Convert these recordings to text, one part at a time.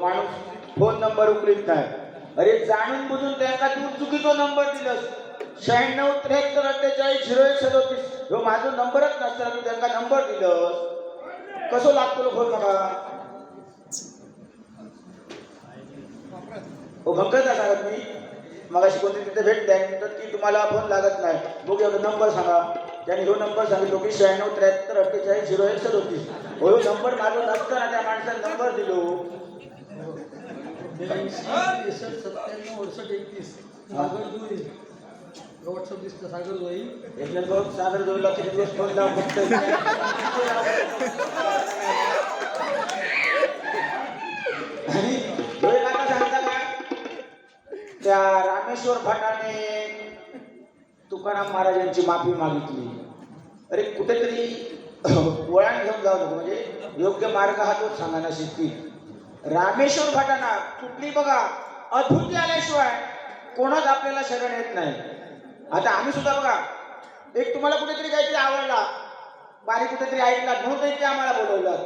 माणूस phone number उकळीत नाही. अरे जाणून बुजून त्यांना तू चुकीचा नंबर दिलास. शहाण्णव त्र्याहत्तर अठ्ठेचाळीस झिरो एक सदोतीस. ह्यो माझा नंबरच नसताना तू त्यांना नंबर दिलंस. कसं लागतो फोन नका हो भंकच सांगत मी. मगाशी कोणती तिथे भेट द्या तर ती तुम्हाला फोन लागत नाही. मग एवढा नंबर सांगा. त्यांनी ह्यो नंबर सांगितलो की शहाण्णव त्र्याहत्तर अठ्ठेचाळीस झिरो एक सदोतीस. हो नंबर माझा नसताना त्या माणसाने नंबर दिलो. सत्त्याण्णव अडसष्ट एकतीस सागर दुई व्हॉट्सअप दिसतं सागर दुई याच्यात बघ सागर जोडला किती दिवस फोन लावून बघतोय आणि जोडे काका सांगता काय त्या रामेश्वर भटाने तुकाराम महाराजांची माफी मागितली. अरे कुठेतरी वळण घेऊन जाऊ नको म्हणजे योग्य मार्ग हा तोच सांगा ना शिस्ती रामेश्वर भटाना कुठली बघा अद्भुती आल्याशिवाय कोणाच आपल्याला शरण येत नाही. आता आम्ही सुद्धा बघा एक तुम्हाला कुठेतरी काहीतरी आवडला बारी कुठेतरी ऐकला म्हणून ते आम्हाला बोलवलं.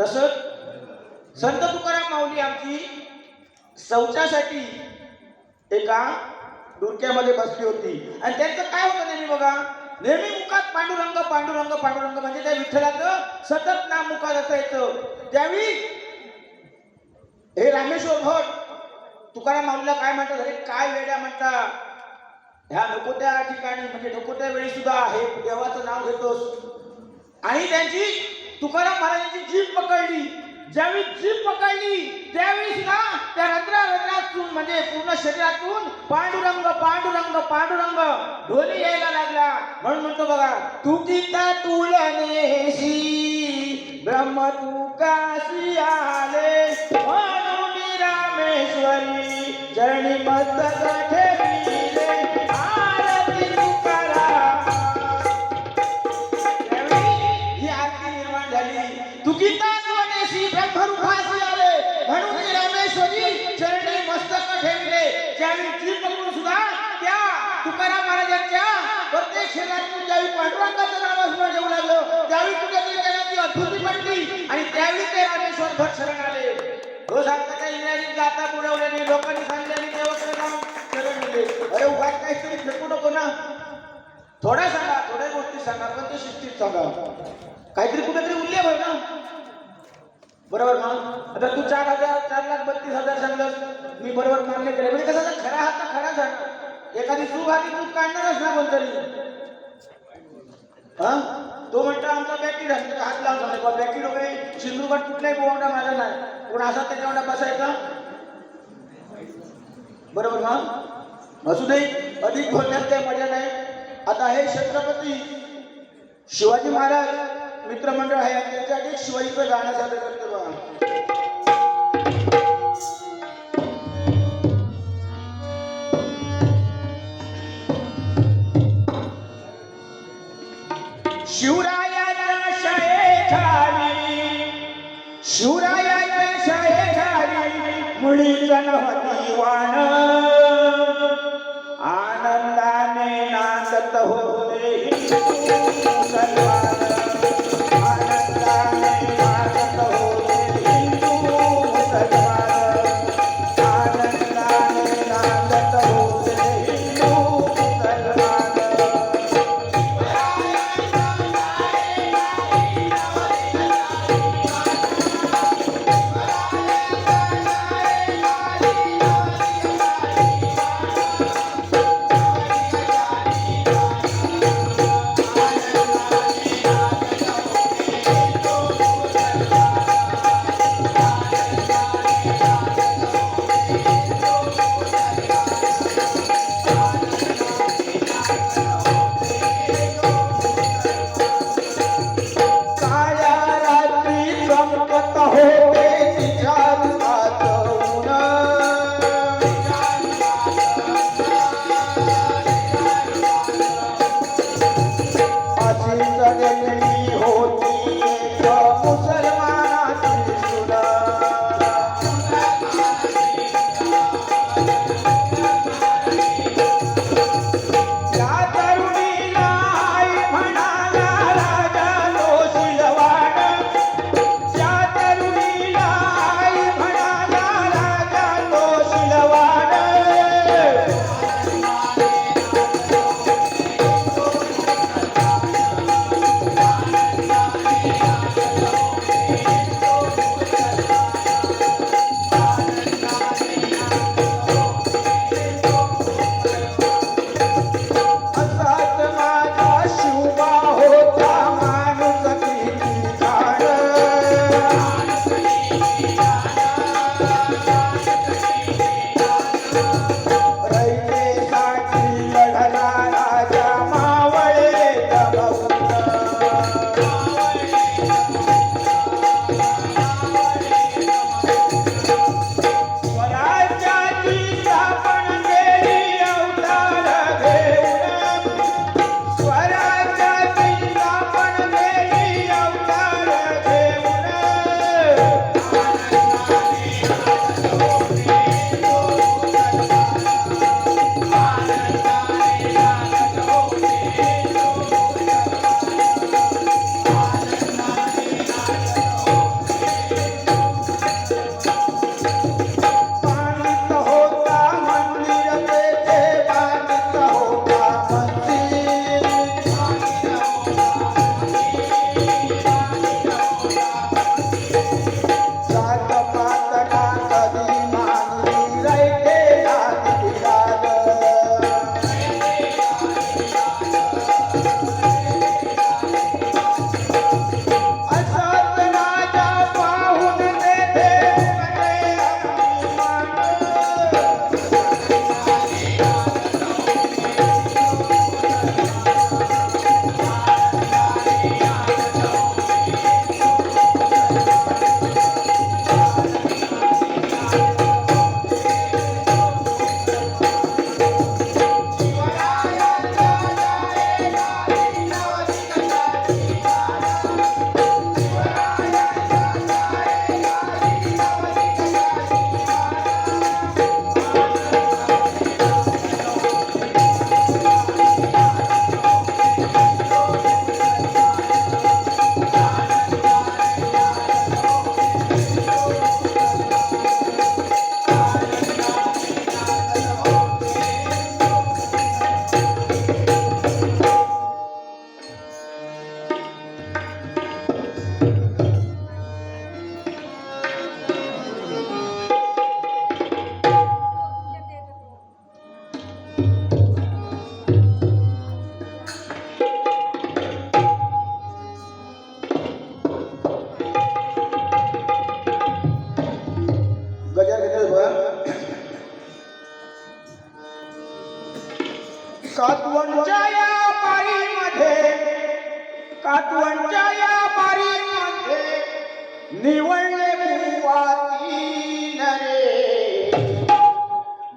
तसंच संत तुकाराम माऊली आमची शौचासाठी एका डुरक्यामध्ये बसली होती. आणि त्यांचं काय होतं नेहमी बघा नेहमी मुखात पांडुरंग पांडुरंग पांडुरंग म्हणजे त्या विठ्ठलाचं सतत नाम मुखात असायचं. त्यावेळी हे रामेश्वर भट तुकाराम माऊलीला काय म्हणतात? अरे काय वेड्या म्हणता? ह्या नको त्या ठिकाणी म्हणजे नको त्या वेळी सुद्धा हे देवाचं नाव घेतोस. आणि त्यांची तुकाराम महाराजांची जीभ पकडली. ज्यावेळी जीभ पकडली त्यावेळी सुद्धा त्या रंध्रा रंध्रातून म्हणजे पूर्ण शरीरातून पांडुरंग पांडुरंग पांडुरंग ढोली यायला लागला. म्हणून म्हणतो बघा तू किता तुलनेशी ब्रह्म तुकाशी आले. त्यावेळी ही निर्माण झाली चरणी मस्तक ठेवले. त्या तुकाराम आणि त्यावेळी ते रामेश्वर भट शरण आले. तो आता काही इंग्रजीत गाता पुरवल्याने लोकांनी सांगितल्याने देवाकडे जाऊन शरण दिले अरे उगाच काहीतरी फेकू नको ना थोड्या सांगा थोड्या गोष्टी सांगा पण ते शिस्तीत सांगा काहीतरी कुठेतरी उल्लेख होय ना बरोबर ना आता तू चार हजार चार लाख बत्तीस हजार सांगलंस मी बरोबर मान्य केलं म्हणजे कसं खरा हात ना खरा सांग एखादी चूक आली चूक काढणारच ना कोणतरी हा? तो म्हणतो आमचा बॅकी राहतो हात लावून सांगतो बॅकी वगैरे सिंधुगड कुठलाही बोवंडा माझा नाही. कोण असा त्याच्यावर बसायचा बरोबर मग असू दे अधिक बोलण्यात काही मजा नाही. आता हे छत्रपती शिवाजी महाराज मित्रमंडळ आहे आणि त्यांच्यासाठी शिवाजीचं गाणं सादर करतो बघा. मुली गणपती वाण आनंदाने नाचत होते.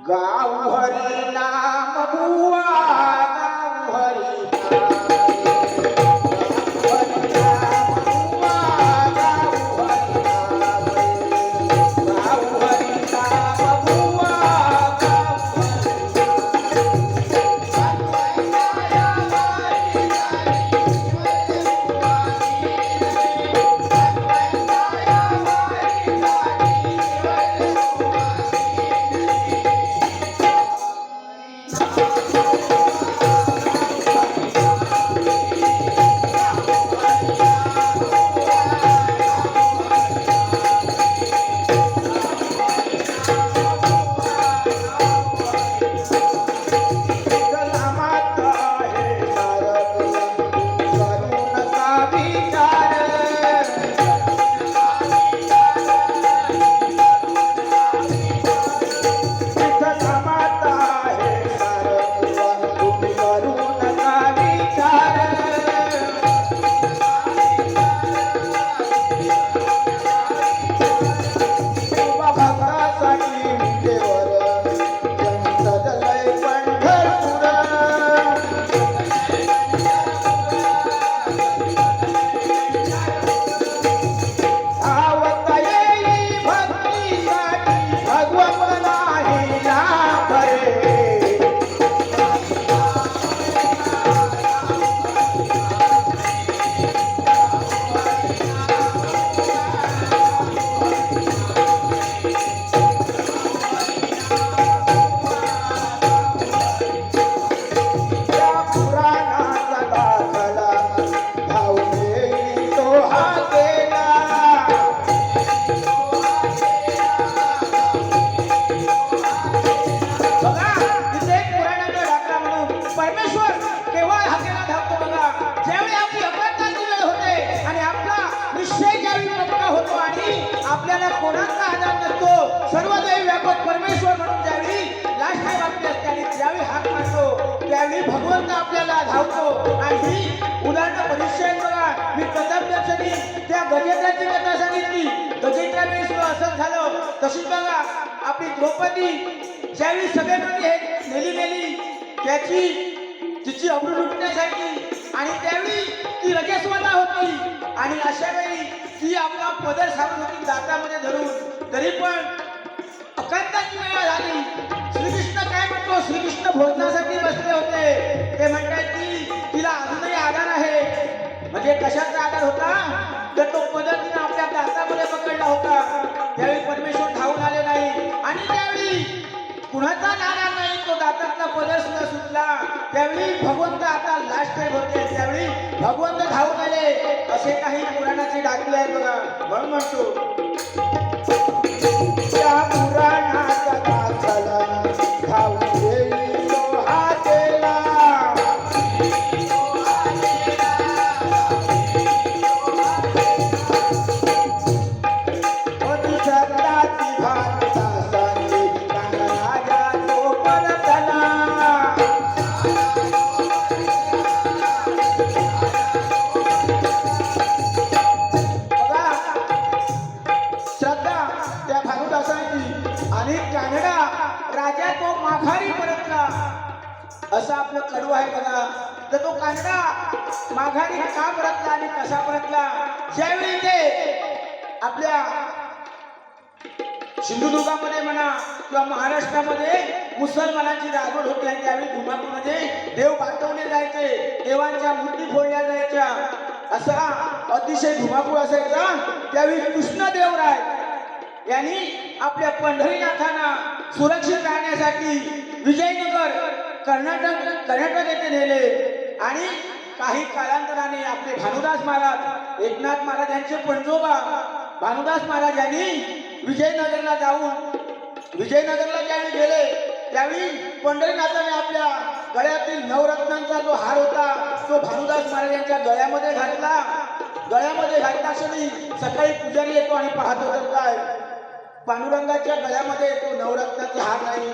गाव हरी तशीच बघा आपली द्रौपदी ज्यावेळी सभेमध्ये हे नेली गेली त्याची तिची अब्रू लुटण्यासाठी आणि त्यावेळी ती रजस्वता होती आणि अशा वेळी ती आपला पदर सारून होती दातामध्ये धरून. तरी पण अकंताची वेळ झाली. श्रीकृष्ण काय म्हणतो? श्रीकृष्ण भोजनासाठी बसले होते. ते म्हणतात की तिला अजूनही आधार आहे. म्हणजे कशाचा आधार होता? तर तो पदर तिने आपल्या दातामध्ये पकडला होता. त्यावेळी परमेश्वर आणि त्यावेळी कुणाचा नारा नाही तो दातातला पदर सुद्धा सुटला. त्यावेळी भगवंत आता लास्ट टाइम होते. त्यावेळी भगवंत धावून आले. असे काही पुराणाचे दाखले आहेत बघा. म्हणून म्हणतो. तर तो कांदा माघारी का परतला आणि कसा परतला? ज्यावेळी ते आपल्या सिंधुदुर्गामध्ये म्हणा किंवा महाराष्ट्रामध्ये मुसलमानांची राजवट होती आणि त्यावेळी धुमाकूमध्ये देव पाठवले जायचे देवांच्या मूर्ती फोडल्या जायच्या. असा अतिशय धुमाकूळ असायचा. त्यावेळी कृष्णदेवराय यांनी आपल्या पंढरीनाथांना सुरक्षित राहण्यासाठी विजयनगर कर्नाटक कर्नाटक येथे नेले. आणि काही कालांतराने आपले भानुदास महाराज एकनाथ महाराज यांचे पणजोबा भानुदास महाराज यांनी विजयनगरला जाऊन विजयनगरला ज्यावेळी गेले त्यावेळी पंढरीनाथाने आपल्या गळ्यातील नवरत्नांचा जो हार होता तो भानुदास महाराज यांच्या गळ्यामध्ये घातला. गळ्यामध्ये घातला क्षणी सकाळी पुजारी येतो आणि पाहतो तर काय? पांडुरंगाच्या गळ्यामध्ये तो नवरत्नाचा हार नाही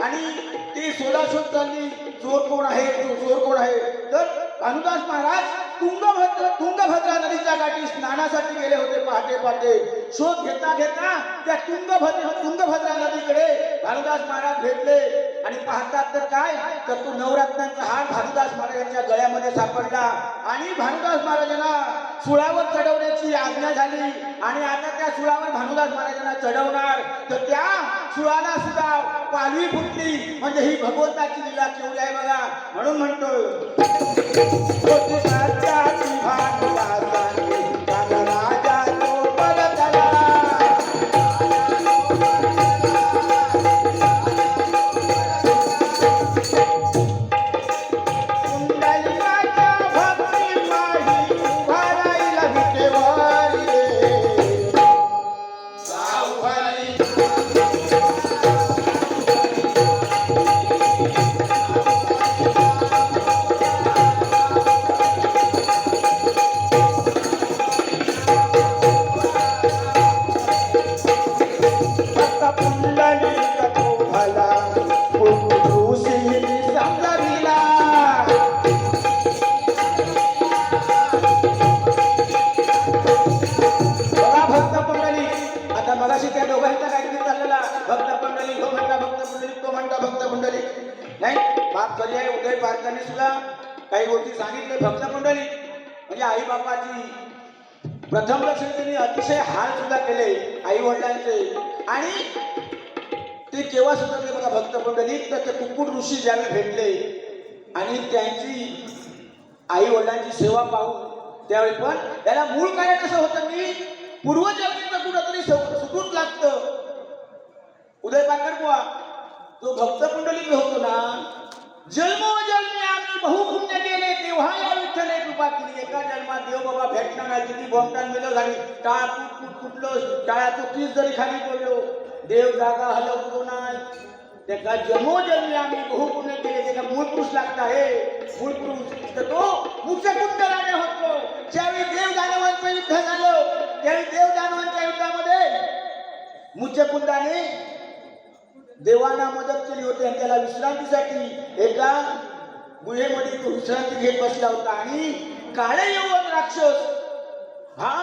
आणि ते सोळा शोध चालली चोर कोण आहे? तो चोर कोण आहे? तर भानुदास महाराज तुंगभद्र तुंगभद्रा नदीच्या गाठी स्नानासाठी गेले होते पहाटे पहाटे. शोध घेता घेता त्या तुंगभद्र तुंगभद्रा नदीकडे भानुदास महाराज भेटले. आणि पाहतात तर काय? तर तो नवरत्नांचा हार भानुदास महाराजांच्या गळ्यामध्ये सापडला. आणि भानुदास महाराजांना सुळावर चढवण्याची आज्ञा झाली. आणि आता त्या सुळावर भानुदास महाराजांना चढवणार. तर त्या सुळाला सुद्धा पालवी फुटली. म्हणजे ही भगवंताची लीला केवढी आहे बघा. म्हणून म्हणतो চাচি ভাগ बापाची प्रथम लक्षण त्यांनी अतिशय हाल सुद्धा केले आई वडिलांचे. आणि ते केव्हा सुद्धा बघा भक्त मंडळी तर ते कुकुट ऋषी ज्यावेळी भेटले आणि त्यांची आई वडिलांची सेवा पाहून त्यावेळी पण त्याला मूळ कारण कसं होतं की पूर्वजन्मीचं कुठंतरी सुटून लागतं. उदय पाकर बुवा जो भक्त पुंडलिक होतो ना जन्मोजन्मी आम्ही बहुपुण्य केले तेव्हा या विठ्ठले कृपा केली. एका जन्मात देव बाबा भेटणार नाही किती भोमटान मिळलं झाली. टाळा फुट फुट फुटलं टाळ्याचं पीस जरी खाली पडलो देव जागा हलवतो नाही. त्याचा जन्मोजन्मी आम्ही बहुपुण्य केले त्याचा मूळ पुरुष लागत आहे. मूळ पुरुष तर तो मुख्यकुंड राणे होतो. ज्यावेळी देव दानवांचं युद्ध झालं त्यावेळी देव दानवांच्या युद्धामध्ये मुख्यकुंडाने देवांना मदत केली होती आणि त्याला विश्रांतीसाठी एका गुहेमध्ये तो विश्रांती घेत बसला होता. आणि काळे यवन राक्षस हा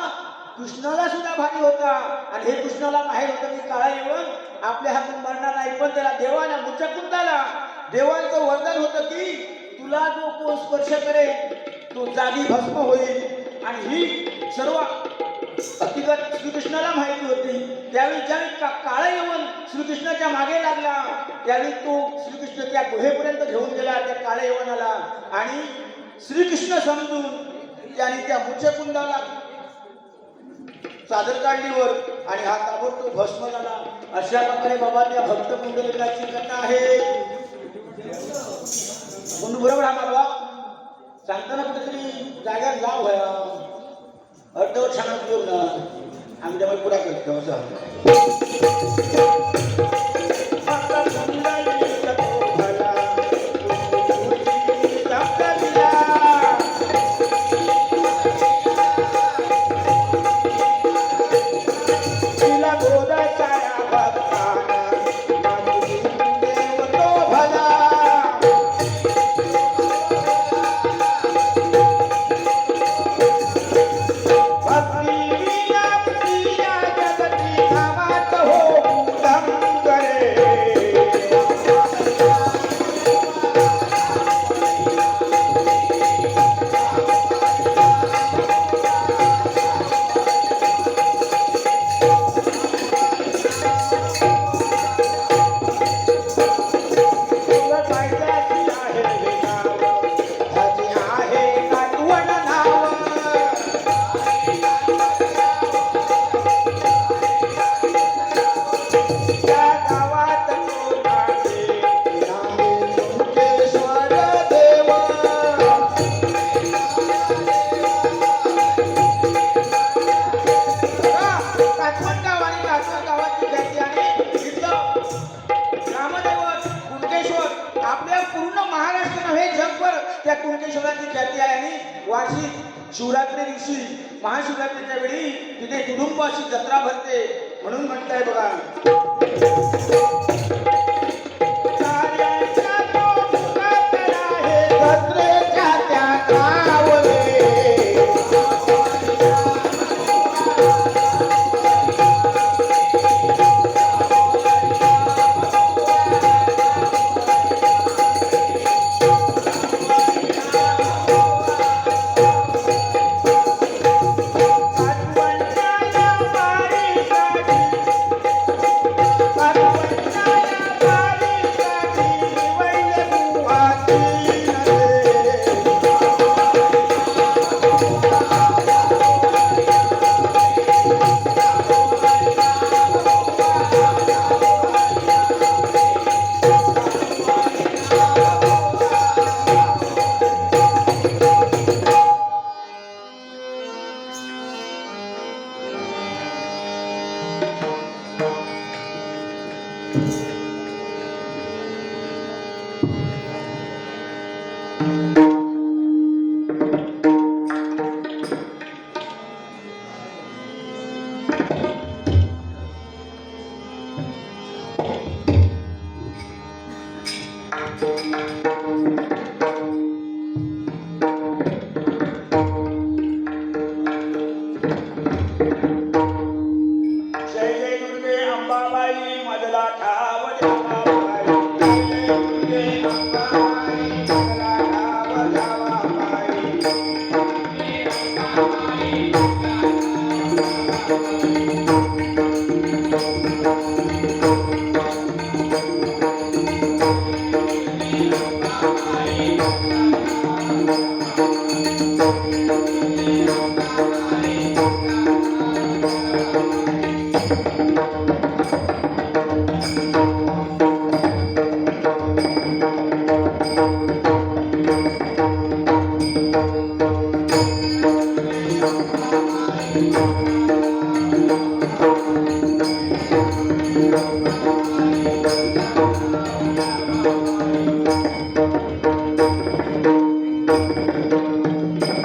कृष्णाला सुद्धा भारी होता. आणि हे कृष्णाला माहीत होतं की काळा येऊन आपल्या हातून मरणार नाही पण त्याला देवाला मुचकुंदाला देवांचं वरदान होतं की तुला जो कोण स्पर्श करेल तो जागी भस्म होईल. आणि ही सर्व श्रीकृष्णाला माहिती होती. त्यावेळी ज्यावेळी का काळा येऊन श्रीकृष्णाच्या मागे लागला त्यावेळी तो श्रीकृष्ण त्या गुहेपर्यंत घेऊन गेला त्या काळ्या येवनाला. आणि श्रीकृष्ण समजून त्याने त्या मुचकुंडाला चादर काढलीवर आणि हा ताबडतोब भस्म झाला. अशा प्रकारे बाबा त्या भक्त कुंडलिकाची कथा आहे. म्हणून बरोबर हा बाबा. सांगताना कुठेतरी जाग्यात जाव व्हाया अर्धवट सांगत घेऊ ना आम्ही त्यामुळे पुरा करतो असं त्या कुणकेश्वराची ख्याती आहे आणि वार्षिक शिवरात्री दिवशी महाशिवरात्रीच्या वेळी तिथे कुटुंब अशी जत्रा भरते म्हणून म्हटलंय बघा.